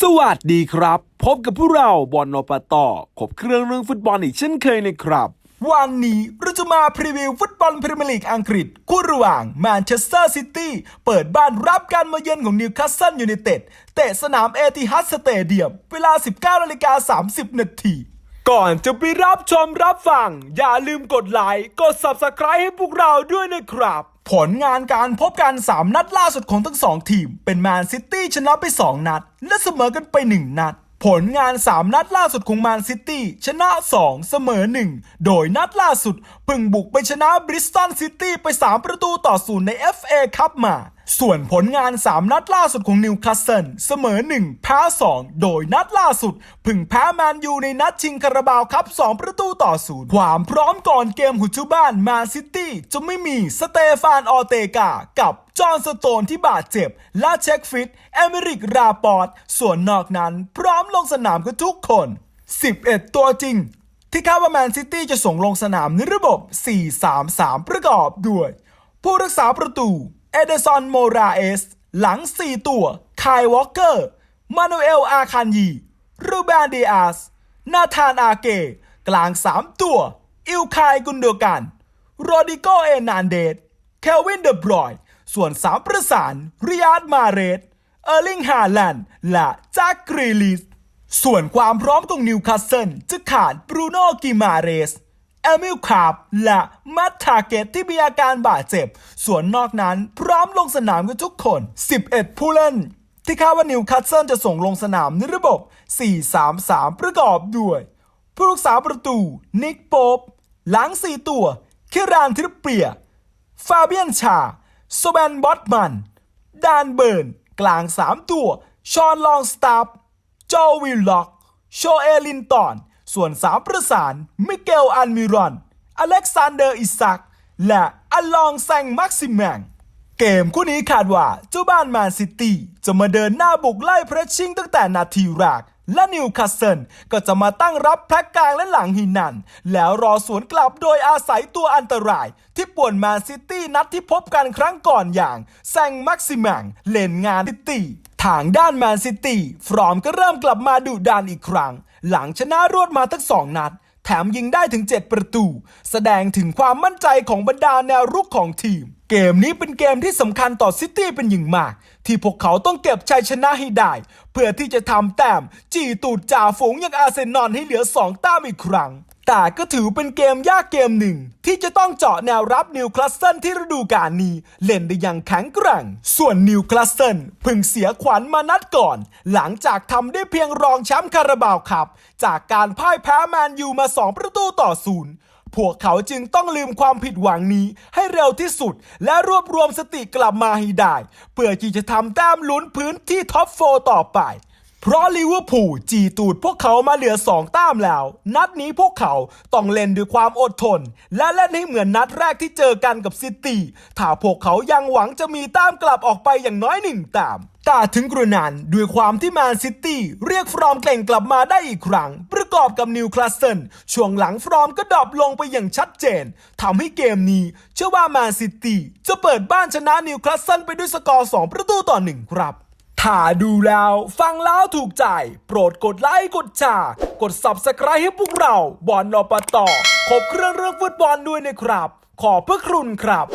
สวัสดีครับ พบกับพวกเราบอลนปตอขบเครื่องเรื่องฟุตบอลอีกเช่นเคยนะครับ วันนี้เราจะมาพรีวิวฟุตบอลพรีเมียร์ลีกอังกฤษคู่ระหว่างแมนเชสเตอร์ซิตี้เปิดบ้านรับการมาเยือนของนิวคาสเซิลยูไนเต็ดเตะสนามเอติฮัดสเตเดียม เวลา 19นาฬิกา30 นาทีก่อนจะไปรับชมรับฟัง อย่าลืมกดไลค์กด Subscribe ให้พวกเราด้วยนะครับ ผลงานการพบกัน 3 นัดล่าสุดของทั้ง 2 ทีม เป็นแมนซิตี้ชนะไป 2 นัด และเสมอกันไป 1 นัด ผลงาน 3 นัดล่าสุดของแมนซิตี้ชนะ 2 เสมอ 1 โดยนัดล่าสุดเพิ่งบุกไปชนะบริสตันซิตี้ไป 3 ประตูต่อศูนย์ใน FA คัพมา ส่วนผลงาน 3 นัดล่าสุดของนิวคาสเซิลเสมอ 1 แพ้ 2 โดยนัดล่าสุดพึ่งแพ้แมนยูในนัดชิงคาราบาวครับ 2 ประตูต่อศูนย์ความพร้อมก่อนเกมหุดชุบ้านแมนซิตี้จะไม่มีสเตฟานออเตกากับ จอห์นสโตนที่บาดเจ็บ และเช็คฟิต เอเมริกราปอร์ต ส่วนนอกนั้นพร้อมลงสนามกันทุกคน 11 ตัวจริง ที่คาดว่าแมนซิตี้จะส่งลงสนามในระบบ 4-3-3 ประกอบด้วย ผู้รักษาประตู เอเดซอนโมราเอส หลัง 4 ตัว คายวอลเกอร์ มานูเอล อาคานยี รูแบนเดียส นาธานอาเก กลาง 3 ตัว อิลคายกุนโดกัน โรดิโก เอนานเดส เคลวิน เดอบรอยน์ ส่วน3ประสานริยาดมาเรสเออร์ลิงฮาแลนด์และจ็คกรีลิสส่วนความพร้อมของนิวคาสเซิลจะขาดบรูโน่กิมาเรสเอมิลคาร์บและแมตทาเกตที่มีอาการบาดเจ็บ ส่วนนอกนั้นพร้อมลงสนามกันทุกคน 11 ผู้เล่น ที่คาดว่านิวคาสเซิลจะส่งลงสนามในระบบ 4-3-3 ประกอบด้วย ผู้รักษาประตู นิกโป๊ปหลัง 4 ตัว เครานทริปเปีย ฟาเบียนชา โซแบนบอตมันดานเบิร์น กลาง3ตัว ชอนลองสตาร์จอวิลล็อก โชเอลินตอน ส่วน3ประสาน มิเกลอันมิรอน อเล็กซานเดอร์อิซัก และอลองแซงมักซิแมงเกมคู่นี้คาดว่าเจ้าบ้านแมนซิตี้จะมาเดินหน้าบุกไล่เพรสชิ่งตั้งแต่นาทีแรก และนิวคาสเซิลก็จะมาตั้งรับแพ็กกลางและหลังหินนัน แล้วรอสวนกลับโดยอาศัยตัวอันตราย ที่ป่วนแมนซิตี้นัดที่พบกันครั้งก่อนอย่างแซงมักซิแมงเล่นงานซิตี้ทางด้านแมนซิตี้ฟรอมก็เริ่มกลับมาดุดันอีกครั้ง หลังชนะรวดมาทั้งสองนัด แถมยิงได้ถึง 7 ประตู แสดงถึงความมั่นใจของบรรดาแนวรุกของทีม เกมนี้เป็นเกมที่สำคัญต่อซิตี้เป็นอย่างมาก ที่พวกเขาต้องเก็บชัยชนะให้ได้ เพื่อที่จะทำแต้ม จีตูดจ่าฝูงอย่างอาร์เซนอลให้เหลือ 2 แต้มอีกครั้ง แต่ก็ถือเป็นเกมยากเกมหนึ่ง ที่จะต้องเจาะแนวรับนิวคลาสเซิลที่ฤดูกาลนี้ เล่นได้อย่างแข็งแกร่ง ส่วนนิวคลาสเซิลเพิ่งเสียขวัญมานัดก่อน หลังจากทำได้เพียงรองแชมป์คาราบาวครับ จากการพ่ายแพ้แมนยูมา 2 ประตูต่อศูนย์พวกเขาจึงต้องลืมความผิดหวังนี้ให้เร็วที่สุด และรวบรวมสติกลับมาให้ได้ เพื่อที่จะทำแต้มลุ้นพื้นที่ท็อปโฟร์ต่อไป เพราะลิเวอร์พูลจีตูดพวกเขามาเหลือ 2 แต้มแล้ว นัดนี้พวกเขาต้องเล่นด้วยความอดทน และเล่นให้เหมือนนัดแรกที่เจอกันกับซิตี้ถ้าพวกเขายังหวังจะมีแต้มกลับออกไปอย่างน้อยหนึ่งแต้มแต่ถึงกระนั้นด้วยความที่แมนซิตี้เรียกฟรอมเก่งกลับมาได้อีกครั้ง ประกอบกับนิวคลาสเซิลช่วงหลังฟรอมก็ดรอปลงไปอย่างชัดเจนทำให้เกมนี้ เชื่อว่าแมนซิตี้จะเปิดบ้านชนะนิวคลาสเซิลไปด้วยสกอร์ 2 ประตูต่อ 1 ครับ ถ้าดูแล้ว ฟังแล้วถูกใจ โปรดกดไลค์กดแชร์กด Subscribe ให้พวกเราบอลนอปตอขบเครื่องเรื่องฟุตบอลด้วยนะครับ ขอบพระคุณครับ